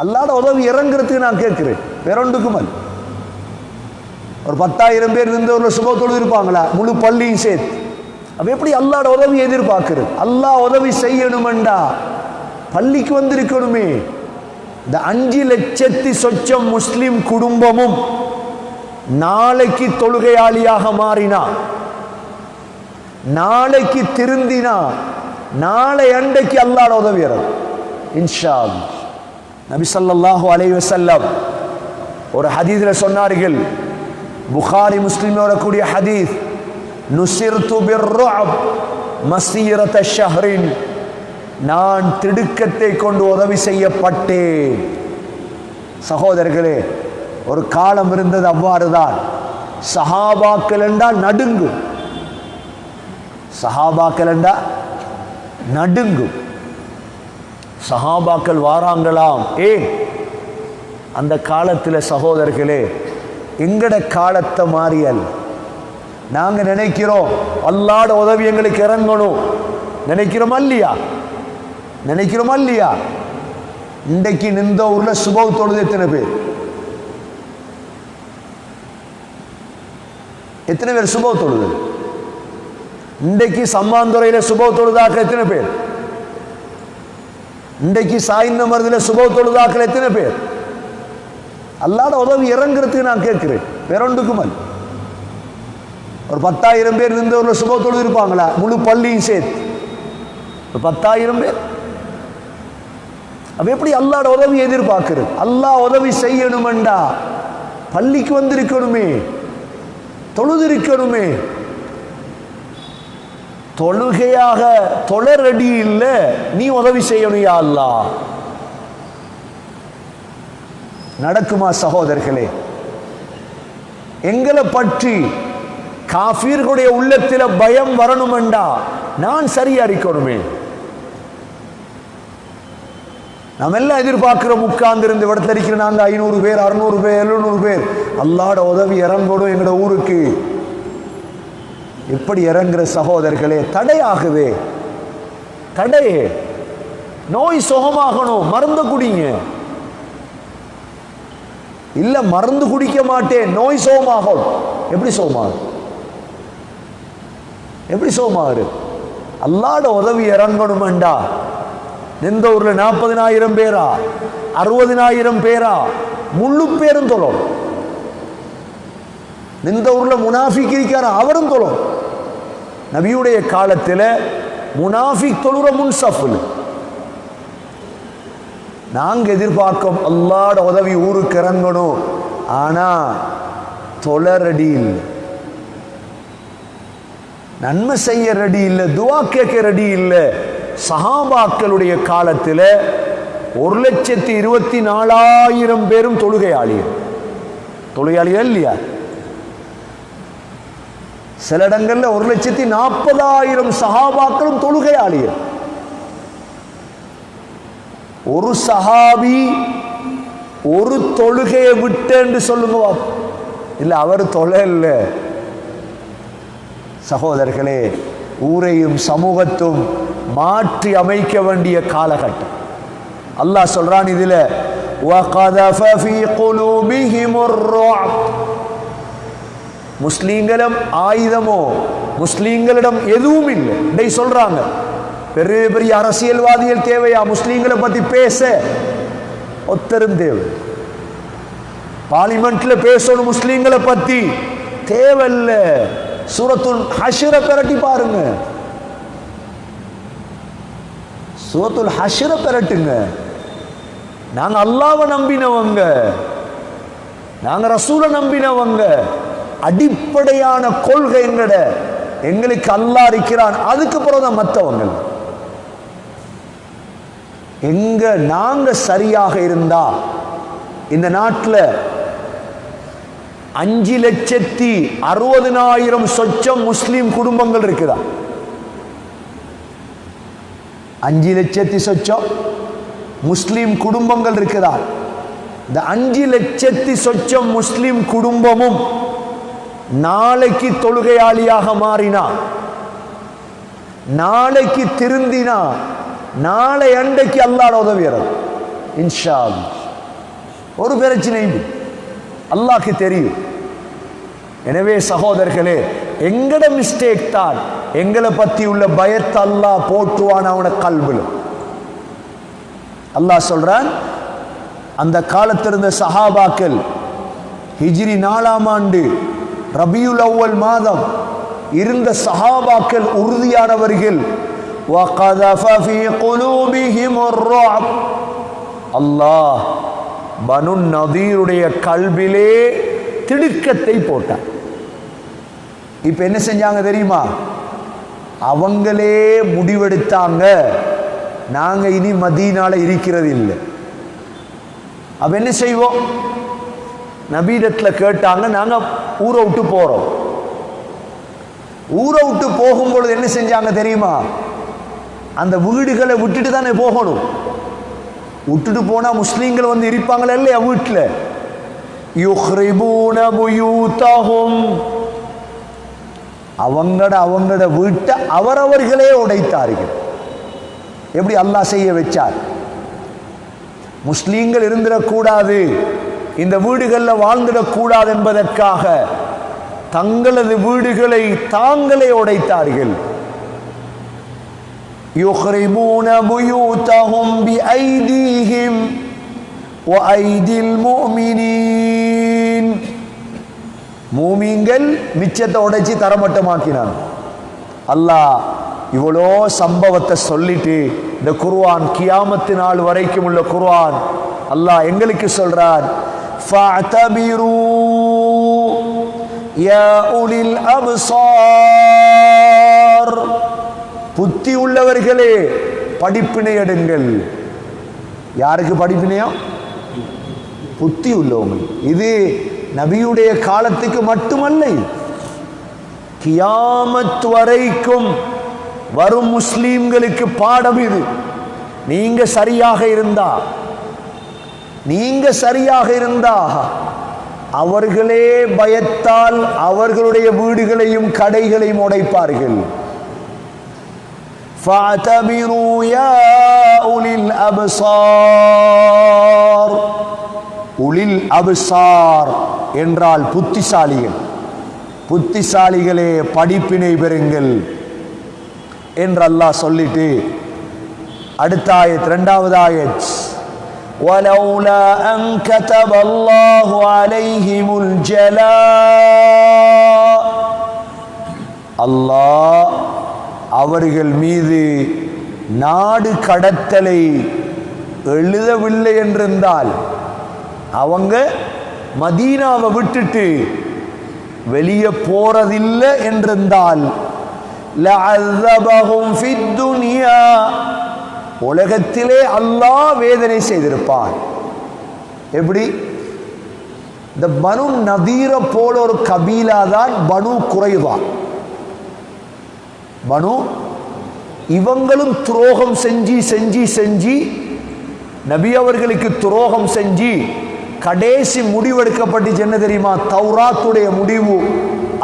அல்லாட உதவி இறங்குறதுக்கு நான் கேட்கிறேன். வேறொன்றுக்கும் அல்ல ஒரு பத்தாயிரம் பேர் இருந்தவர்கள் சுப தொழுது இருப்பாங்களா? முழு பள்ளியும் சேர்த்து. அப்போ எப்படி அல்லாட உதவி எதிர்பார்க்கிறது? அல்லா உதவி செய்யணுமெண்டா? பள்ளிக்கு வந்திருக்கணுமே. இந்த அஞ்சு லட்சத்தி சொச்சம் முஸ்லிம் குடும்பமும் நாளைக்கு தொழுகையாளியாக மாறினா நாளைக்கு திருந்தினா நாளை அண்டைக்கு அல்லாட உதவி இன்ஷா நபிசல்லாஹு நபி ஸல்லல்லாஹு ஒரு ஹதீஸ்ல சொன்னார்கள் புகாரி முஸ்லீம் வரக்கூடிய ஹதீஸ் நுசிர்து பிர்ருஅப் மசீரத ஷஹ்ரின் நான் திடுக்கத்தை கொண்டு உதவி செய்யப்பட்டேன். சகோதரர்களே ஒரு காலம் இருந்தது அவ்வாறுதான் சஹாபாக்கள் என்றால் நடுங்கும். சஹாபாக்கள் என்றால் நடுங்கும். சஹாபாக்கள் வாராங்களாம். ஏ அந்த காலத்தில் சகோதரர்களே எங்கட காலத்தை மாறியல்? நாங்க நினைக்கிறோம் அல்லாட உதவி எங்களுக்கு இறங்கணும். நினைக்கிறோமா இல்லையா? நினைக்கிறோமா இல்லையா? இன்றைக்கு நின்ற ஊரில் சுபவ் தொழுது எத்தனை பேர்? எத்தனை பேர் சுபவ் தொழுது? இன்றைக்கு சம்மாந்துறையில சுபவ் தொழுதாக்க எத்தனை பேர்? இன்றைக்கு சாய்ந்த மருதில் சுப தொழுதாக்கள் எத்தனை பேர்? அல்லாட உதவி இறங்குறதுக்கு நான் கேட்கிறேன். வேற ஒரு பத்தாயிரம் பேர் இருந்தவர்கள் சுப தொழுது இருப்பாங்களா முழு பள்ளியும் சேர்த்து. ஒரு பத்தாயிரம் பேர். அப்ப எப்படி அல்லாட உதவி எதிர்பார்க்கிறது? அல்லா உதவி செய்யணுமெண்டா? பள்ளிக்கு வந்திருக்கணுமே. தொழுது இருக்கணுமே தொழுகையாக தொழரடி இல்லை நீ உதவி செய்யணும் யா அல்லா? நடக்குமா சகோதரர்களே? எங்களை பற்றி காஃபீர்களுடைய உள்ளத்தில் பயம் வரணுமெண்டா? நான் சரியா இருக்கணுமே நம்ம எல்லாம் எதிர்பார்க்கிறோம் உட்கார்ந்து இருந்து இடத்துல இருக்கிற நாங்க ஐநூறு பேர் அறுநூறு பேர் எழுநூறு பேர். அல்லாட உதவி இறங்கணும் எங்களோட ஊருக்கு. எப்படி இறங்குற சகோதரர்களே தடையாகுதே தடையே. நோய் சுகமாகணும் மருந்து குடிங்க. இல்ல மருந்து குடிக்க மாட்டேன் நோய் சோமாகும் எப்படி சோமாகும் எப்படி சோமாறு அல்லாட உதவி இறங்கணுமெண்டா. எந்த ஊர்ல நாற்பதினாயிரம் பேரா? அறுபதினாயிரம் பேரா? முழு பேரும் தொழும். இந்த ஊர்ல முனாஃபிக் இருக்கார அவரும் தொழும். நபியுடைய காலத்தில் முனாஃபிக் தொழுற முன்சஃபுல். நாங்க எதிர்பார்க்கும் அல்லாட உதவி ஊருக்கு இறங்கணும். ஆனா தொழரடி இல்லை. நன்மை செய்ய ரெடி இல்லை துவா கேட்க ரெடி இல்லை. சஹாபாக்களுடைய காலத்தில் ஒரு லட்சத்தி இருபத்தி நாலாயிரம் பேரும் தொழுகையாளிகள். தொழுகையாளிகள் இல்லையா? சில இடங்கள்ல ஒரு லட்சத்தி நாற்பதாயிரம் சஹாபாக்களும் தொழுகையாளிகள் ஒரு சஹாபி ஒரு தொழுகையை விட்டேன்னு சொல்லுங்க பாப்போம். இல்ல அவர் தொலை இல்லை சகோதரர்களே ஊரையும் சமூகத்தும் மாற்றி அமைக்க வேண்டிய காலகட்டம் அல்லாஹ் சொல்றான் இதுல وَقَذَفَ فِي قُلُوبِهِمُ الرُّعْبَ முஸ்லீம்களும் ஆயுதமோ? முஸ்லீம்களிடம் எதுவும் இல்லை. இதை சொல்றாங்க. பெரிய பெரிய அரசியல்வாதிகள் தேவையா? முஸ்லீம்களை பத்தி பேச. ஒத்தரும் தேவை. பார்லிமெண்ட்ல பேசணும் முஸ்லீம்களை பத்தி. தேவையில்ல. சூரத்துல் ஹஷிர பெரட்டி பாருங்க. சூரத்துல் ஹஷிர பெரட்டுங்க. நாங்க அல்லாவை நம்பினவங்க. நாங்க ரசூலை நம்பினவங்க. அடிப்படையான கொள்கை எங்கட எங்களுக்கு அல்லா இருக்கிறான். அதுக்கு பிறகுதான் மற்றவங்க எங்க நாங்க சரியாக இருந்தா இந்த நாட்டில் அஞ்சு லட்சத்தி அறுபதுனாயிரம் சொச்சம் முஸ்லீம் குடும்பங்கள் இருக்குதா? அஞ்சு லட்சத்தி சொச்சம் முஸ்லீம் குடும்பங்கள் இருக்குதா? இந்த அஞ்சு லட்சத்தி சொச்சம் முஸ்லீம் குடும்பமும் நாளைக்கு தொழுகையாளியாக மாறினா? நாளைக்கு திருந்தினா? நாளை அண்டைக்கு அல்லாட உதவியறது இன்ஷா ஒரு பிரச்சனையும் அல்லாக்கு தெரியும். எனவே சகோதரர்களே எங்கட மிஸ்டேக் தான் எங்களை பத்தி உள்ள பயத்தை அல்லாஹ் போட்டுவான் அவன கல்வில. அல்லாஹ் சொல்றான் அந்த காலத்திருந்த சஹாபாக்கள் ஹிஜ்ரி நாலாம் ஆண்டு ரபியுல் அவ்வல் மாதம் இருந்த சஹாபாக்கள் உறுதியானவர்கள் அல்லாஹ் பனு நதீருடைய கல்விலே திடுக்கத்தை போட்டார் இப்போ என்ன செஞ்சாங்க தெரியுமா? அவங்களே முடிவெடுத்தாங்க. நாங்கள் இனி மதியனால் இருக்கிறது இல்லை அப்போ என்ன செய்வோம்? நபீடத்தில் கேட்டாங்க நாங்க ஊரை விட்டு போறோம். ஊரை விட்டு போகும்பொழுது என்ன செஞ்சாங்க தெரியுமா? அந்த வீடுகளை விட்டுட்டு தானே போகணும். விட்டுட்டு போனா முஸ்லீம்கள் வந்து இருப்பாங்களா இல்லையா வீட்டில் யுஹ்ரிபூன புயூத்தஹும். அவங்கட அவங்கட வீட்டை அவரவர்களே உடைத்தார்கள். எப்படி அல்லாஹ் செய்ய வச்சார்? முஸ்லீம்கள் இருந்திடக்கூடாது. இந்த வீடுகளில் வாழ்ந்திடக்கூடாது என்பதற்காக தங்களது வீடுகளை தாங்களே உடைத்தார்கள் يخربون بيوتهم بأيديهم وأيدي المؤمنين மூமிங்கள் மிச்சத்தை உடைச்சி தரமட்டமாக்கினான் அல்லாஹ் இவ்வளோ சம்பவத்தை சொல்லிட்டு இந்த குர்ஆன் கியாமத்து நாள் வரைக்கும் உள்ள குர்ஆன் அல்லாஹ் எங்களுக்கு சொல்றார் فاعتبروا يا أولي الأبصار புத்தி உள்ளவர்களே படிப்பினை எடுங்கள் யாருக்கு படிப்பினையோ புத்தி உள்ளவங்க இது நபியுடைய காலத்துக்கு மட்டுமல்ல இது. கியாமத் வரைக்கும் வரும் முஸ்லீம்களுக்கு பாடம் இது நீங்க சரியாக இருந்தா நீங்க சரியாக இருந்தா அவர்களே பயத்தால் அவர்களுடைய வீடுகளையும் கடைகளையும் உடைப்பார்கள். உளில் அபுசார். என்றால் புத்திசாலிகள். புத்திசாலிகளே படிப்பினை பெறுங்கள் என்று அல்லாஹ் சொல்லிட்டு அடுத்த ஆயத் ரெண்டாவது ஆயத். ولولا أن كتب الله عليهم الجلاء அல்லாஹ் அவர்கள் மீது நாடு கடத்தலை எழுதவில்லை என்றிருந்தால் அவங்க மதீனாவை விட்டுட்டு வெளியே போறதில்லை என்றிருந்தால் لَعَذَّبَهُمْ فِي الدُّنْيَا உலகத்திலே அல்லாஹ் வேதனை செய்திருப்பான். எப்படி? இந்த பனு நதீர போல ஒரு கபீலா தான் பனு குறைவா. பனு இவங்களும் துரோகம் செஞ்சு செஞ்சு செஞ்சு நபி அவர்களுக்கு துரோகம் செஞ்சு கடைசி முடிவெடுக்கப்பட்டுச்சு என்ன தெரியுமா? தௌராத்துடைய முடிவு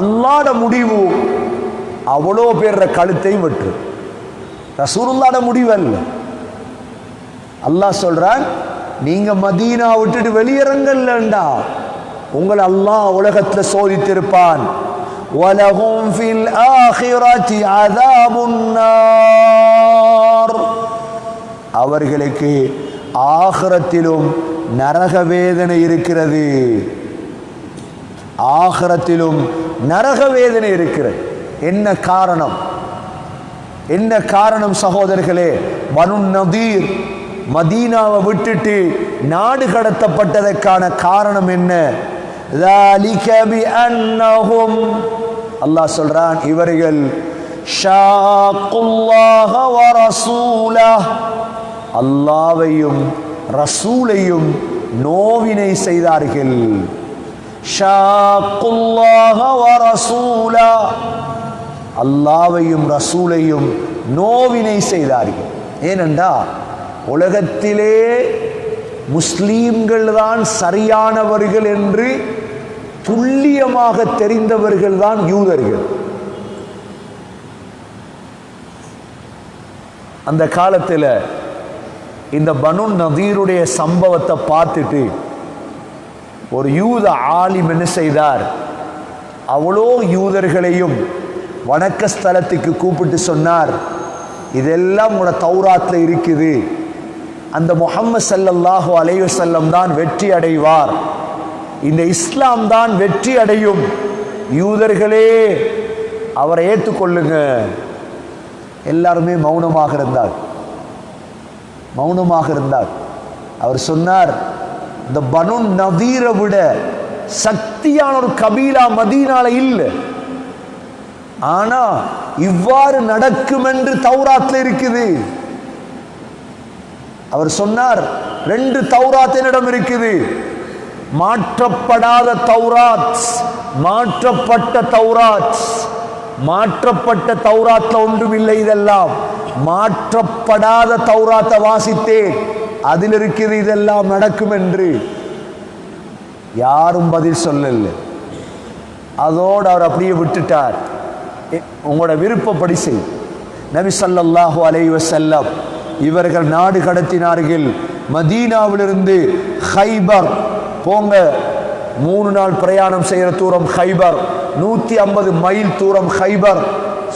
அல்லாட முடிவு அவ்வளோ பேர கழுத்தையும் வெற்று ரசூருல்லாட முடிவு அல்ல. அல்லாஹ் சொல்றான் நீங்க மதீனா விட்டுட்டு வெளியிறங்கல்லண்டா உங்களை அல்லாஹ் உலகத்துல சோதித்திருப்பான் وَلَهُمْ فِي الْآخِرَةِ عَذَابُ النَّارِ அவர்களுக்கு ஆகரத்திலும் நரக வேதனை இருக்கிறது ஆகரத்திலும் நரக வேதனை இருக்கிறது என்ன காரணம் என்ன காரணம் சகோதரர்களே பனு நதீர் மதீனாவை விட்டுட்டு நாடு கடத்தப்பட்டதற்கான காரணம் என்ன? அல்லாஹ் சொல்றான் இவர்கள் அல்லாவையும் ரசூலையும் நோவினை செய்தார்கள். அல்லாவையும் ரசூலையும் நோவினை செய்தார்கள். ஏனென்றால் உலகத்திலே முஸ்லீம்கள் தான் சரியானவர்கள் என்று துல்லியமாக தெரிந்தவர்கள் தான் யூதர்கள். அந்த காலத்தில் இந்த பனு நதீருடைய சம்பவத்தை பார்த்துட்டு ஒரு யூத ஆலிம் என்ன செய்தார்? அவ்வளோ யூதர்களையும் வணக்க ஸ்தலத்துக்கு கூப்பிட்டு சொன்னார் இதெல்லாம் உங்களோட தௌராத்தில் இருக்குது. அந்த முகம்மது சல்லல்லாஹு அலையுசல்லம் தான் வெற்றி அடைவார். இந்த இஸ்லாம் தான் வெற்றி அடையும். யூதர்களே அவரை ஏற்றுக்கொள்ளுங்க. எல்லாருமே மௌனமாக இருந்தார். மௌனமாக இருந்தார். அவர் சொன்னார் இந்த பனு நதீரை விட சக்தியான ஒரு கபீலா மதீனால இல்லை. ஆனா இவ்வாறு நடக்கும் என்று தௌராத்தில் இருக்குது. அவர் சொன்னார் ரெண்டு தௌராத் என்னிடம் இருக்குது. மாற்றப்படாத தௌராத் மாற்றப்பட்ட தௌராத் மாற்றப்பட்ட தௌராத்ல ஒன்றும் இல்லை இதெல்லாம். மாற்றப்படாத தௌராத்தை வாசித்தேன் அதில் இருக்கிறது இதெல்லாம் நடக்கும் என்று. யாரும் பதில் சொல்லல. அதோடு அவர் அப்படியே விட்டுட்டார். உங்களோட விருப்பப்படி செய். நபி சல்லாஹூ அலைவசல்லம் இவர்கள் நாடு கடத்தினார்கள். மதீனாவிலிருந்து ஹைபர் போங்க. மூணு நாள் பிரயாணம் செய்கிற தூரம் ஹைபர். நூற்றி ஐம்பது மைல் தூரம் ஹைபர்.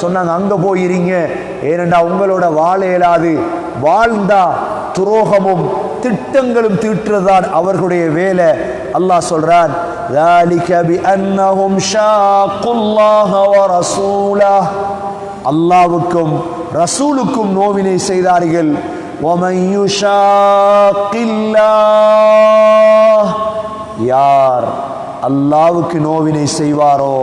சொன்னாங்க அங்கே போயிருங்க. ஏனென்றா உங்களோட வாழ இயலாது. வாழ்ந்தா துரோகமும் திட்டங்களும் தீட்டுறதான் அவர்களுடைய வேலை. அல்லாஹ் சொல்றான் அல்லாஹுக்கும் ரசூலுக்கும் நோவினை செய்தார்கள். யார் அல்லாவுக்கு நோவினை செய்வாரோ?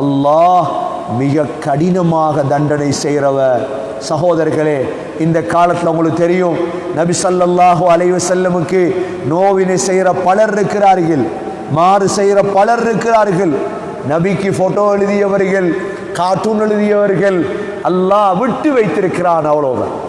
அல்லாஹ் மிக கடினமாக தண்டனை செய்கிறவ சகோதரர்களே இந்த காலத்தில் உங்களுக்கு தெரியும் நபி சல்லாஹூ அலைவசல்லமுக்கு நோவினை செய்கிற பலர் இருக்கிறார்கள். மாறு செய்கிற பலர் இருக்கிறார்கள். நபிக்கு போட்டோ எழுதியவர்கள் கார்ட்டூன் எழுதியவர்கள் அல்லாஹ் விட்டு வைத்திருக்கிறான் அவ்வளோதான்